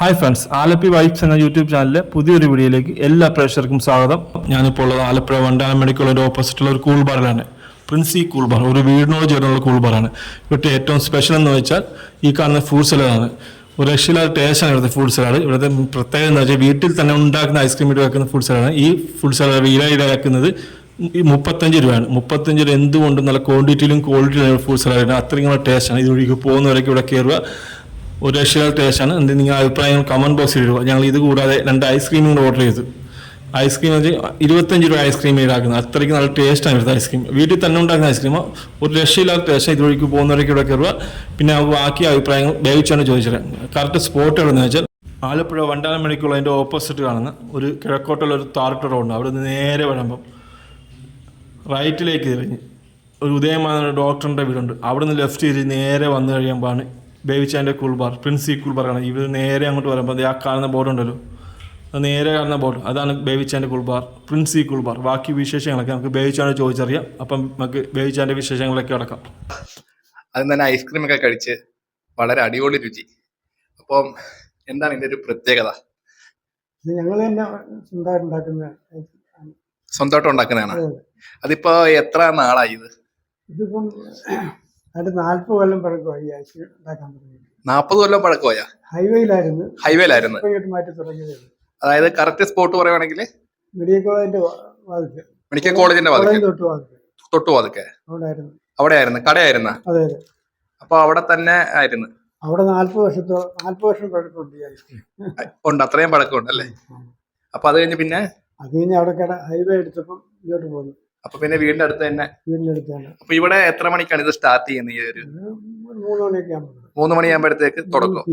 Hi friends Alleppey vibes എന്ന YouTube ചാനലിലെ പുതിയൊരു വീഡിയോയിലേക്ക് എല്ലാ പ്രേക്ഷകർക്കും സ്വാഗതം. ഞാനിപ്പോൾ ഉള്ളത് ആലപ്പുഴ വണ്ടാനം മെഡിക്കലിന്റെ ഓപ്പോസിറ്റുള്ള ഒരു കൂൾ ബാറിലാണ് പ്രിൻസി കൂൾ ബാർ ഒരു വീടിനോട് ചേർന്നുള്ള കൂൾ ബാറാണ് ഇവിടുത്തെ ഏറ്റവും സ്പെഷ്യൽ എന്ന് വെച്ചാൽ ഈ കാണുന്ന ഫ്രൂട്ട് സലാഡാണ് ഒരു രക്ഷയില്ലാത്ത ടേസ്റ്റാണ് ഇവിടുത്തെ ഫ്രൂട്ട് സലാഡ് ഇവിടുത്തെ പ്രത്യേകത എന്ന് വെച്ചാൽ വീട്ടിൽ തന്നെ ഉണ്ടാക്കുന്ന ഐസ്ക്രീം ഇട്ട് വെക്കുന്ന ഫ്രൂട്ട് സലാഡാണ് ഈ ഫ്രൂട്ട് സലാഡ് വീരായിടാക്കുന്നത് ഈ മുപ്പത്തഞ്ച് രൂപയാണ്. മുപ്പത്തഞ്ച് രൂപ എന്തുകൊണ്ടും നല്ല ക്വാണ്ടിറ്റിയിലും ക്വാളിറ്റിയിലും ഫ്രൂട്ട് സലാഡ് അത്രയും ടേസ്റ്റാണ് ഇതുവഴിക്ക് പോകുന്നവരൊക്കെ ഇവിടെ കയറുക ഒരു രക്ഷയുടെ ടേസ്റ്റാണ് എന്ത് നിങ്ങൾ അഭിപ്രായങ്ങൾ കമന്റ് ബോക്സിൽ ഇടുക. ഞങ്ങൾ ഇത് കൂടാതെ രണ്ട് ഐസ്ക്രീമും കൂടെ ഓർഡർ ചെയ്തു. ഐസ്ക്രീം വെച്ച് ഇരുപത്തഞ്ച് രൂപ ഐസ്ക്രീം ഈടാക്കുന്നത് അത്രയ്ക്ക് നല്ല ടേസ്റ്റാണ് ഇവിടുത്തെ ഐസ്ക്രീം വീട്ടിൽ തന്നെ ഉണ്ടാക്കുന്ന ഐസ്ക്രീം ഒരു രക്ഷയില്ലാത്ത ടേസ്റ്റ് ഇതുവഴിക്ക് പോകുന്നവരൊക്കെ ഇവിടെ കയറുക. പിന്നെ ബാക്കി അഭിപ്രായങ്ങൾ വേവിച്ചാണ് ചോദിച്ചത്. കറക്റ്റ് സ്പോട്ട് എവിടെ വെച്ചാൽ ആലപ്പുഴ വണ്ടാനം മണിക്കുള്ള അതിന്റെ ഓപ്പോസിറ്റ് കാണുന്ന ഒരു കിഴക്കോട്ടുള്ള ഒരു താറിട്ട റോഡുണ്ട്. അവിടെ നിന്ന് നേരെ വരുമ്പം റൈറ്റിലേക്ക് തിരിഞ്ഞ് ഒരു ഉദയമാന ഡോക്ടറിന്റെ വീടുണ്ട്. അവിടെ നിന്ന് ലെഫ്റ്റ് തിരിഞ്ഞ് നേരെ വന്നു കഴിയുമ്പോഴാണ് ബേബിച്ചാന്റെ കൂൾ ബാർ പ്രിൻസി കൂൾ ബാറാണ് ഇവർ നേരെ അങ്ങോട്ട് വരുമ്പോൾ ആ കാണുന്ന ബോർഡ് ഉണ്ടല്ലോ അത് നേരെ കാണുന്ന ബോർഡ്. അതാണ് ബേബിച്ചാന്റെ cool bar Princy cool bar ബാക്കി വിശേഷങ്ങളൊക്കെ നമുക്ക് ബേബിച്ചാന്റെ ചോദിച്ചറിയാം. അപ്പം നമുക്ക് ബേബിച്ചാന്റെ വിശേഷങ്ങളൊക്കെ അടക്കാം. അത് തന്നെ ഐസ്ക്രീം ഒക്കെ കഴിച്ച് വളരെ അടിപൊളി രുചി. അപ്പം എന്താണ് ഇതിന്റെ ഒരു പ്രത്യേകത? ഞങ്ങൾ തന്നെ സ്വന്തമായിട്ട് ഉണ്ടാക്കുന്ന സ്വന്തമായിട്ട് ഉണ്ടാക്കുന്നതാണ് അതിപ്പോ എത്ര നാളായി ഇത്? ഇതിപ്പം അതിന്റെ നാല്പത് കൊല്ലം പഴക്കമായി. ഈ ഐസ്ക്രീം ഉണ്ടാക്കാൻ തുടങ്ങി നാൽപ്പത് കൊല്ലം പഴക്കമായ? ഹൈവേയിലായിരുന്നു. ഹൈവേയിലായിരുന്നു. ഇങ്ങോട്ട് മാറ്റി തുടങ്ങിയത്. അതായത് കറക്റ്റ് സ്പോട്ട് പറയുവാണെങ്കിൽ മെഡിക്കൽ കോളേജിന്റെ വാതിക്ക് മെഡിക്കൽ കോളേജിന്റെ കോളേജ് വാതിക്ക് തൊട്ട് വാതിക്ക് തൊട്ടു വാതിക്കെ അവിടെയായിരുന്നു. അവിടെ ആയിരുന്നു കടയായിരുന്ന? അതെ അതെ. അപ്പൊ അവിടെ തന്നെ ആയിരുന്നു. അവിടെ നാല്പത് വർഷത്തോ നാല്പത് വർഷം പഴക്കമുണ്ട് ഉണ്ട്. അത്രയും പഴക്കമുണ്ട് അല്ലേ? അപ്പൊ അത് കഴിഞ്ഞ് പിന്നെ? അത് കഴിഞ്ഞ് അവിടെ കട ഹൈവേ എടുത്തപ്പം ഇങ്ങോട്ട് പോന്നു. അപ്പൊ പിന്നെ വീടിന്റെ അടുത്ത് തന്നെ. അപ്പൊ ഇവിടെ എത്ര മണിക്കാണ് ഇത് സ്റ്റാർട്ട് ചെയ്യുന്നത് ഈ ഒരു മൂന്ന് മണിയൊക്കെ ആകുമ്പോൾ മൂന്ന് മണിയാകുമ്പോഴത്തേക്ക് തുടക്കം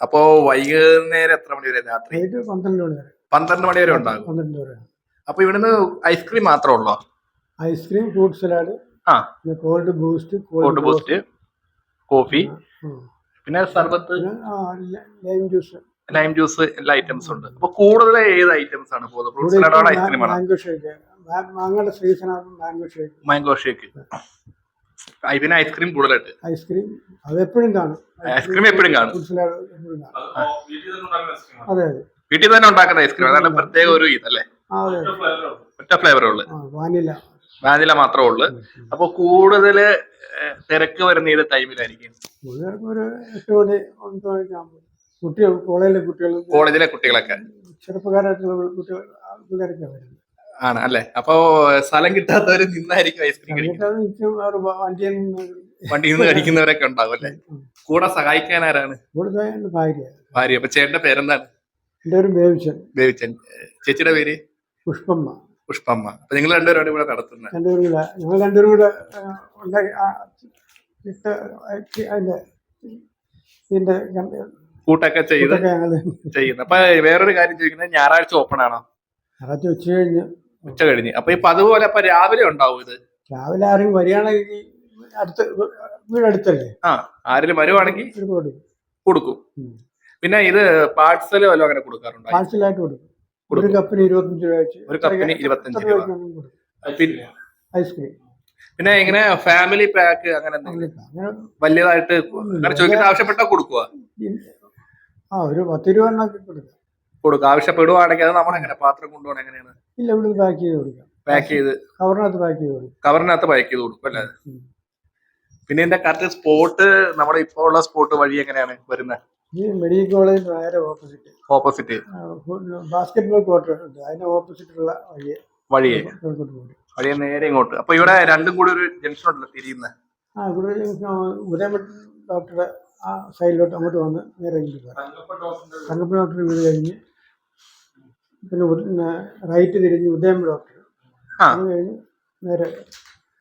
അപ്പോ വൈകുന്നേരം എത്ര മണി വരെ രാത്രി? നൈറ്റ് പന്ത്രണ്ട് മണി വരെ. പന്ത്രണ്ട് മണി വരെ ഉണ്ടാകും. പന്ത്രണ്ട് വരെ. അപ്പൊ ഇവിടുന്ന് ഐസ്ക്രീം മാത്രമേ ഉള്ളോ? ഐസ്ക്രീം ഫ്രൂട്ട് സലാഡ് ആ. പിന്നെ cold Boost cold Boost coffee പിന്നെ സർബത്ത്? ല- ലൈം ജ്യൂസ് ലൈം ജ്യൂസ് എല്ലാ ഐറ്റംസും ഉണ്ട്. അപ്പൊ കൂടുതൽ ഏത് ഐറ്റംസ് ആണ് പോകുന്നത്? ഫ്രൂട്ട് സലാഡ് ഐസ്ക്രീം ആണ് മാംഗോ ഷേക്ക് മാങ്ങയുടെ സീസണാണ് മാംഗോ ഷേക്ക് മാംഗോ ഷേക്ക് പിന്നെ ഐസ്ക്രീം കൂടുതലായിട്ട്. ഐസ്ക്രീം അതെപ്പോഴും കാണും. ഐസ്ക്രീം എപ്പോഴും കാണും. എപ്പോഴും കാണും. അതെ അതെ. വീട്ടിൽ തന്നെ ഉണ്ടാക്കുന്ന ഐസ്ക്രീം അതാണ് പ്രത്യേക ഒരു ഇതല്ലേ അതെ ഒറ്റ ഫ്ലേവറേ ഉള്ളു. വാനില. വാനില മാത്രമേ ഉള്ളു. അപ്പൊ കൂടുതൽ തിരക്ക് വരുന്ന ഏത് ടൈമിലായിരിക്കും ഒരു എട്ട് മണി ഒമ്പത് മണിക്ക് കുട്ടികൾ കോളേജിലെ കുട്ടികൾ കോളേജിലെ കുട്ടികളൊക്കെ. ചെറുപ്പക്കാരായിട്ടുള്ള കുട്ടികൾ വരുന്നത്. ആണ് അല്ലെ? അപ്പൊ സ്ഥലം കിട്ടാത്തവര് നിന്നായിരിക്കും ഐസ്ക്രീം വണ്ടിയിൽ നിന്ന് കഴിക്കുന്നവരൊക്കെ ഉണ്ടാവും അല്ലെ? കൂടെ സഹായിക്കാൻ ആരാണ്? ഭാര്യ. ഭാര്യ. അപ്പൊ ചേട്ടന്റെ പേരെന്താണ്? ചേച്ചിയുടെ പേര്? പുഷ്പമ്മ. പുഷ്പമ്മ. അപ്പൊ നിങ്ങൾ രണ്ടുപേരും ഇവിടെ നടത്തുന്നത്. രണ്ടുപേരും കൂടെ ഞങ്ങൾ രണ്ടുപേരും കൂടെ ഇതിന്റെ കൂട്ടൊക്കെ ചെയ്ത് ചെയ്യുന്നു ചെയ്യുന്നത്. അപ്പൊ വേറൊരു കാര്യം ചോദിക്കുന്നത് ഞായറാഴ്ച ഓപ്പൺ ആണോ? ഞായറാഴ്ച ഉച്ച കഴിഞ്ഞ് ഉച്ച കഴിഞ്ഞ്. അപ്പൊ ഇപ്പൊ അതുപോലെ അപ്പൊ രാവിലെ ഉണ്ടാവും ഇത്? രാവിലെ ആരെങ്കിലും വരികയാണെങ്കിൽ അടുത്ത് വീടടുത്തല്ലേ? ആ ആരെങ്കിലും വരുവാണെങ്കിൽ കൊടുക്കും. പിന്നെ ഇത് പാഴ്സൽ വല്ലതും അങ്ങനെ കൊടുക്കാറുണ്ടോ? പാഴ്സലായിട്ട് കൊടുക്കും. ഒരു. കപ്പിന് ഇരുപത്തഞ്ച് രൂപ വെച്ച്. ഒരു കപ്പിന് ഇരുപത്തഞ്ച് 25 രൂപ. പിന്നെ? ഐസ്ക്രീം. പിന്നെ ഇങ്ങനെ ഫാമിലി പാക്ക് അങ്ങനെ വലിയതായിട്ട് ചോദിക്കുന്ന ആവശ്യപ്പെട്ടാ കൊടുക്കുക ആ ഒരു പത്ത് രൂപ കൊടുക്കാം. കൊടുക്കുക. ആവശ്യപ്പെടുവാണെങ്കിൽ അത് നമ്മൾ എങ്ങനെ? പാത്രം കൊണ്ടുപോകണം എങ്ങനെയാണ്? ഇല്ല ഇവിടെ പാക്ക് ചെയ്ത് കൊടുക്കാം. പാക്ക് ചെയ്ത്. കവറിനകത്ത് പാക്ക് ചെയ്ത് കൊടുക്കും. കവറിനകത്ത് പാക്ക് ചെയ്ത് കൊടുക്കും അല്ലേ? പിന്നെ ഇതിന്റെ കറക്റ്റ് സ്പോട്ട് നമ്മുടെ ഇപ്പോ ഉള്ള സ്പോട്ട് വഴി എങ്ങനെയാണ് വരുന്നത് ഈ മെഡിക്കൽ കോളേജ് നേരെ opposite opposite basketball court ഉണ്ട്. അതിന്റെ ഓപ്പോസിറ്റുള്ള വഴി വഴിയെ. പോകും വഴിയെ നേരെ ഇങ്ങോട്ട്. അപ്പൊ ഇവിടെ രണ്ടും കൂടി ഒരു ജംഗ്ഷൻ ഉണ്ടല്ലോ തിരിയുന്ന. ആ ഇവിടെ ഉദയമഠം ഡോക്ടറുടെ ആ സൈഡിലോട്ട് അങ്ങോട്ട് വന്ന് നേരെ ഇങ്ങോട്ട് പോകാം തങ്കപ്പ ഡോക്ടർ വീട് കഴിഞ്ഞ് പിന്നെ റൈറ്റ് തിരിഞ്ഞ് ഉദയം ഡോക്ടർ ആ. അത് കഴിഞ്ഞ് നേരെ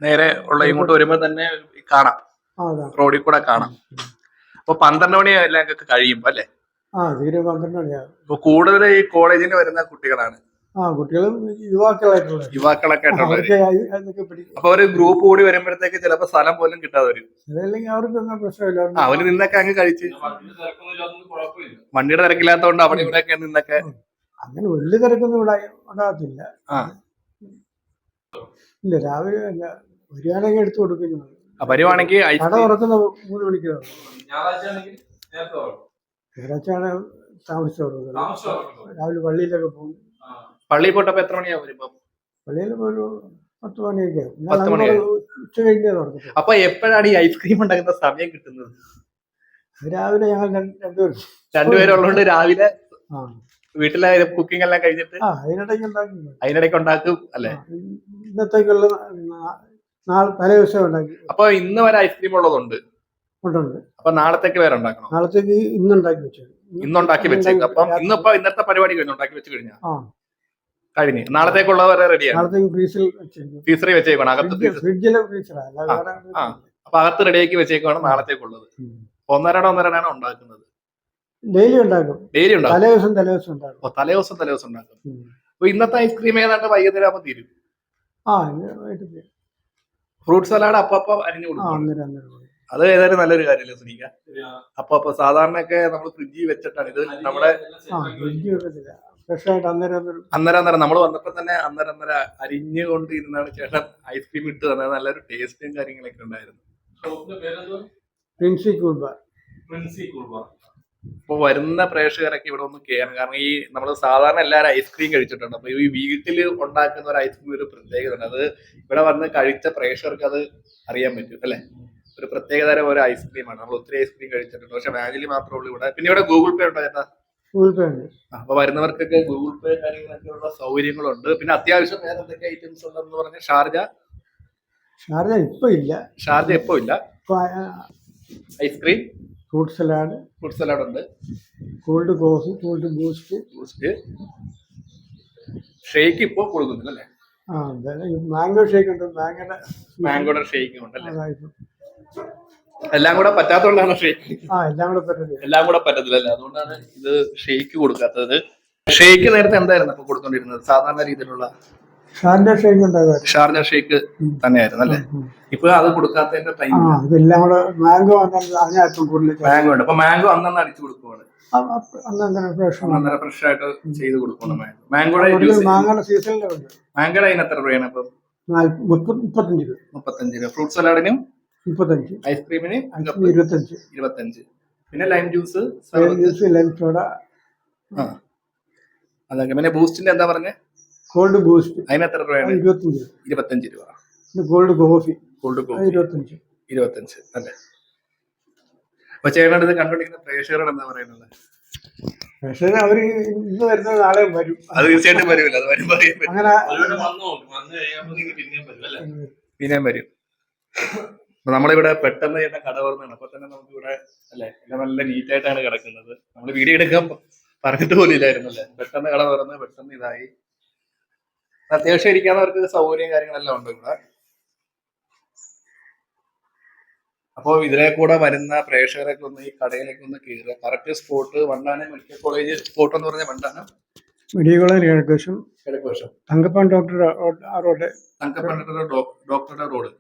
നേരെ ഉള്ള ഇങ്ങോട്ട് വരുമ്പോ തന്നെ കാണാം. ആ അതാണ് റോഡിൽ കൂടെ കാണാം. അപ്പൊ പന്ത്രണ്ട് മണി എല്ലാം കഴിയും അല്ലെ? ആ തീരെ പന്ത്രണ്ട് മണിയാകും അപ്പൊ കൂടുതൽ ഈ കോളേജിന് വരുന്ന കുട്ടികളാണ്. ആ കുട്ടികളും യുവാക്കളായിട്ടുള്ള യുവാക്കളൊക്കെ ആയിട്ടുള്ളവര്. അവർക്ക് അതൊക്കെ പിടിക്കും അപ്പൊ ഒരു ഗ്രൂപ്പ് കൂടി വരുമ്പോഴത്തേക്ക് ചിലപ്പോ സ്ഥലം പോലും കിട്ടാതെ വരും. അതല്ലെങ്കിൽ അവർക്കൊന്നും പ്രശ്നമില്ല. ആ, അവർ നിന്നൊക്കെ അങ്ങ് കഴിച്ച്. വണ്ടിയുടെ തിരക്കില്ലാത്തതുകൊണ്ട് അവിടെ ഇവിടെയൊക്കെ നിന്നൊക്കെ അങ്ങനെ വലിയ തിരക്കൊന്നും ഇവിടെ ഉണ്ടാകത്തില്ല. ആ. ഇല്ല രാവിലെ അല്ല വരികയാണെങ്കിൽ എടുത്തു കൊടുക്കും ഞങ്ങൾ. ആ, വരുവാണെങ്കിൽ കട തുറക്കുന്ന മൂന്ന് മണിക്ക് ഞായറാഴ്ചയാണ് താമസിച്ചു രാവിലെ പള്ളിയിലൊക്കെ പോകും. പള്ളിയിൽ പോട്ടപ്പോ എത്ര മണിയാവും വരുമ്പോ പള്ളിയിൽ ഒരു പത്ത് മണിയൊക്കെ പത്ത്. ഉച്ച കഴിഞ്ഞേ തുടങ്ങത്തുള്ളൂ അപ്പൊ എപ്പോഴാണ് ഈ ഐസ്ക്രീം ഉണ്ടാക്കുന്ന സമയം കിട്ടുന്നത്? രാവിലെ ഞങ്ങൾ രണ്ട് രണ്ടുപേരും. രണ്ടുപേരുള്ളതുകൊണ്ട് രാവിലെ ആ. വീട്ടിലെ കുക്കിംഗ് എല്ലാം കഴിഞ്ഞിട്ട് ആ അതിനിടയ്ക്ക് ഉണ്ടാക്കി. അതിനിടയ്ക്ക് ഉണ്ടാക്കും അല്ലെ? ഇന്നത്തേക്കുള്ള നാളെ തലേ ദിവസം ഉണ്ടാക്കി. അപ്പൊ ഇന്ന് വരെ ഐസ്ക്രീം ഉള്ളതുണ്ട്. അപ്പൊ നാളത്തേക്ക് വേറെ ഉണ്ടാക്കണം? നാളത്തേക്ക് ഇന്നുണ്ടാക്കി വെച്ചു ഇന്നുണ്ടാക്കി വെച്ചേക്ക്. അപ്പം ഇന്നിപ്പോ ഇന്നത്തെ പരിപാടി കഴിഞ്ഞു? ഉണ്ടാക്കി വെച്ച് കഴിഞ്ഞാ? ആ. കഴിഞ്ഞ്. നാളത്തേക്കുള്ള വരെ റെഡിയാണ് നാളത്തേക്ക് ഫ്രീസിൽ ഫീസറി വെച്ചേക്കണം അകത്ത് ഫ്രിഡ്ജ് freezer. ഫ്രിഡ്ജിലെ ഫ്രീസറാ അല്ല ആ, വേറെ ആ. അപ്പൊ അകത്ത് റെഡിയാക്കി വെച്ചേക്കാണ് നാളത്തേക്കുള്ളത്. ഒന്നരടോ ഒന്നരട ഒന്നരടാണ് ഉണ്ടാക്കുന്നത്. ഡെയിലി ഉണ്ടാക്കും. ഡെയിലി ഉണ്ടാക്കും. തലേ ദിവസം തലേ ദിവസം ഉണ്ടാക്കും. അപ്പൊ തലേ ദിവസം തലേ ദിവസം ഉണ്ടാക്കും. അപ്പൊ ഇന്നത്തെ ഐസ്ക്രീം ഏതാണ്ട് വൈകുന്നേരം ആകുമ്പോൾ തീരും? ആ ഫ്രൂട്ട് സലാഡ് അപ്പൊ അരിഞ്ഞു കൊടുക്കും. അത് ഏതായാലും നല്ലൊരു കാര്യമല്ലേ സുനിക്ക? അപ്പൊ അപ്പൊ സാധാരണയൊക്കെ നമ്മൾ ഫ്രിഡ്ജിൽ വെച്ചിട്ടാണ്. ഇത് നമ്മുടെ അന്നേരം അന്നേരം നമ്മൾ വന്നപ്പോ തന്നെ അന്നേരം അന്നേരം അരിഞ്ഞുകൊണ്ട് ഇരുന്നാണ് ചേട്ടൻ ഐസ്ക്രീം ഇട്ട് തന്നത്. നല്ലൊരു ടേസ്റ്റും കാര്യങ്ങളൊക്കെ ഉണ്ടായിരുന്നു. പ്രിൻസി കൂർബ അപ്പൊ വരുന്ന പ്രേക്ഷകരൊക്കെ ഇവിടെ ഒന്ന് കയറണം കാരണം ഈ നമ്മൾ സാധാരണ എല്ലാവരും ഐസ്ക്രീം കഴിച്ചിട്ടുണ്ട്. അപ്പൊ ഈ വീട്ടിൽ ഉണ്ടാക്കുന്ന ഒരു ഐസ്ക്രീം ഒരു പ്രത്യേകത ഉണ്ട് അത് ഇവിടെ വന്ന് കഴിച്ച പ്രേക്ഷകർക്ക് അത് അറിയാൻ പറ്റും അല്ലെ? ഒരു പ്രത്യേകതരം ഒരു ഐസ്ക്രീമാണ് നമ്മൾ ഒത്തിരി ഐസ്ക്രീം കഴിച്ചിട്ടുണ്ട്. പക്ഷെ വാനിലി മാത്രമേ ഉള്ളൂ ഇവിടെ. പിന്നെ ഇവിടെ ഗൂഗിൾ പേ ഉണ്ടോ ചേട്ടാ? ഗൂഗിൾ പേ ഉണ്ട്. അപ്പൊ വരുന്നവർക്കൊക്കെ ഗൂഗിൾ പേ കാര്യങ്ങളൊക്കെ ഉള്ള സൗകര്യങ്ങളുണ്ട്. പിന്നെ അത്യാവശ്യം വേറെ എന്തൊക്കെ ഐറ്റംസ് ഉണ്ടെന്ന് പറഞ്ഞ ഷാർജ? ഷാർജ ഇപ്പൊ ഇല്ല. ഷാർജ ഇപ്പൊ ഇല്ല. ഇപ്പൊ ice cream fruit salad fruit salad ഉണ്ട് cold coffee cold Boost Boost shake ഇപ്പോൾ കൊടുക്കുന്നില്ല അല്ലേ ആ മാംഗോ ഷേക്ക് ഉണ്ട്. മാങ്ങയുടെ മാംഗോയുടെ ഷേക്കും ഉണ്ടല്ലേ? അല്ലേ എല്ലാം കൂടെ പറ്റാത്തതുകൊണ്ടാണ് ഷേക്ക്? ആ എല്ലാം കൂടെ പറ്റത്തില്ല. എല്ലാം കൂടെ പറ്റത്തില്ലല്ലേ? അതുകൊണ്ടാണ് ഇത് ഷേക്ക് കൊടുക്കാത്തത്. ഷേക്ക് നേരത്തെ എന്തായിരുന്നു അപ്പൊ കൊടുത്തോണ്ടിരുന്നത്? സാധാരണ രീതിയിലുള്ള ഷാർജ ഷേക്ക് ഉണ്ടാകും ഷാർജ ഷേക്ക് തന്നെയായിരുന്നു അല്ലേ? ഇപ്പൊ അത് കൊടുക്കാത്തതിന്റെ ടൈം ഇതെല്ലാം കൂടെ മാംഗോ അതിനകത്തും കൂടുതൽ മാംഗോ ഉണ്ട്. അപ്പൊ മാംഗോ അന്നന്ന് അടിച്ചു കൊടുക്കുവാണ്. അന്നേരം ഫ്രഷ് ആയിട്ട് ചെയ്ത് കൊടുക്കണം മാംഗോ. മാംഗോയുടെ കൂടുതൽ ജ്യൂസ് മാങ്ങയുടെ സീസണിലും ഉണ്ട് മാംഗോയുടെ അതിന് എത്ര രൂപയാണ് അപ്പം മുപ്പത്തഞ്ച് രൂപ. മുപ്പത്തഞ്ച് രൂപ. ഫ്രൂട്ട് സലാഡിനും മുപ്പത്തഞ്ച്. ഐസ്ക്രീമിന് ഐസ്ക്രീം ഇരുപത്തഞ്ച്. ഇരുപത്തഞ്ച്. പിന്നെ lime juice lime juice lime soda ആ. അതൊക്കെ. പിന്നെ ബൂസ്റ്റിന്റെ എന്താ പറഞ്ഞേ? കോൾഡ് ബൂസ്റ്റ് അതിന് എത്ര രൂപയാണ് ഇരുപത്തഞ്ച് രൂപ. ഇരുപത്തഞ്ച് രൂപ ഗോൾഡ് കോഫി ഗോൾഡ് കോഫി ഇരുപത്തഞ്ച് ഇരുപത്തഞ്ച് അല്ലേ അപ്പൊ ചേട്ടൻ ഇത് കണ്ടുപിടിക്കുന്ന പ്രേക്ഷകരോട് എന്താ പറയുന്നത്? പക്ഷേ അവർ ഇന്ന് വരുന്നത് നാളെ വരും. അത് തീർച്ചയായിട്ടും വരുമല്ലോ അത് വരും അങ്ങനെ പിന്നെയും വരും അപ്പൊ നമ്മളിവിടെ പെട്ടെന്ന് ചേട്ടൻ കട തുറന്നാണ് അപ്പൊ തന്നെ നമുക്ക് ഇവിടെ അല്ലെ എല്ലാം നല്ല നീറ്റ് ആയിട്ടാണ് കിടക്കുന്നത്. നമ്മൾ വീഡിയോ എടുക്കാൻ പറഞ്ഞിട്ട് പോലും ഇല്ലായിരുന്നു അല്ലെ? പെട്ടെന്ന് കട തുറന്ന് പെട്ടെന്ന് ഇതായി. അത്യാവശ്യം ഇരിക്കാന്നവർക്ക് സൗകര്യം കാര്യങ്ങളെല്ലാം ഉണ്ട് ഇവിടെ. അപ്പോൾ ഇതിലെ കൂടെ വരുന്ന പ്രേക്ഷകരൊക്കെ ഒന്ന് ഈ കടയിലേക്ക് ഒന്ന് കയറുക. Correct spot Vandanam medical college spot എന്ന് പറഞ്ഞ വണ്ടാനം. മെഡിക്കൽ കോളേജ് കിഴക്കുവശം കിഴക്കുവശം തങ്കപ്പാൻ ഡോക്ടർ ആ റോഡ്. തങ്കപ്പണ്ടിയുടെ ഡോക്ടറുടെ റോഡ്.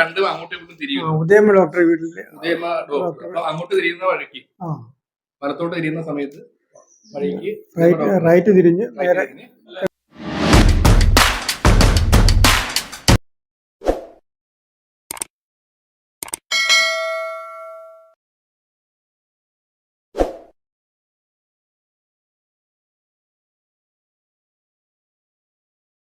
രണ്ടും അങ്ങോട്ടും ഇങ്ങോട്ടും തിരിയും. ഉദയമ ഡോക്ടറെ വീട്ടിൽ. ഉദയമ ഡോക്ടർ അങ്ങോട്ട് തിരിയുന്ന വഴിക്ക്. വലത്തോട്ട് തിരിയുന്ന സമയത്ത് വഴിക്ക് റൈറ്റ് റൈറ്റ് തിരിഞ്ഞ് നേരെ തിരിഞ്ഞ്.